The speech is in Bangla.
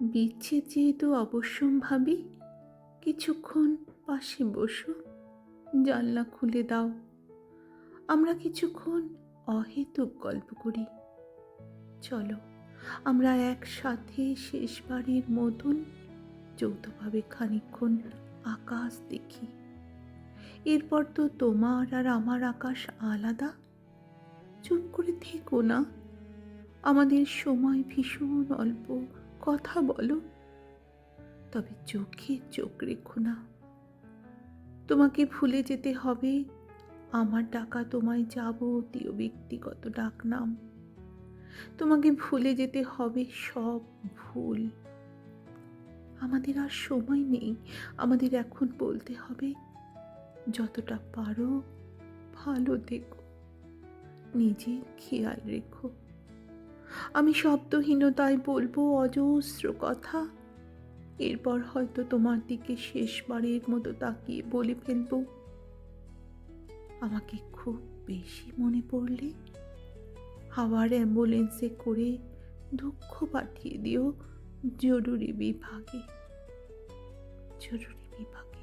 বিচ্ছেদ যেহেতু অবশ্যম ভাবি, কিছুক্ষণ পাশে বসো, জানলা খুলে দাও। আমরা কিছুক্ষণ অহেতুক গল্প করি। চলো, আমরা একসাথে শেষবারের মতন যৌথভাবে খানিকক্ষণ আকাশ দেখি। এরপর তো তোমার আর আমার আকাশ আলাদা। চুপ করে থেকো না। আমাদের সময় ভীষণ অল্প। কথা বলো। তবে চোখে চোখ রেখো না। তোমাকে ভুলে যেতে হবে। আমার ডাকা তোমায় যাবতীয় ব্যক্তিগত ডাকনাম। তোমাকে ভুলে যেতে হবে সব ভুল। আমাদের আর সময় নেই। আমাদের এখন বলতে হবে, যতটা পারো ভালো দেখো নিজের খেয়াল রেখো। আমি শব্দহীনতায় বলব অজস্র কথা। এরপর হয়তো তোমার দিকে শেষবারের মতো তাকিয়ে বলে ফেলব। আমাকে খুব বেশি মনে পড়লে হাওয়ার অ্যাম্বুলেন্সে করে দুঃখ পাঠিয়ে দিও জরুরি বিভাগে। জরুরি বিভাগে।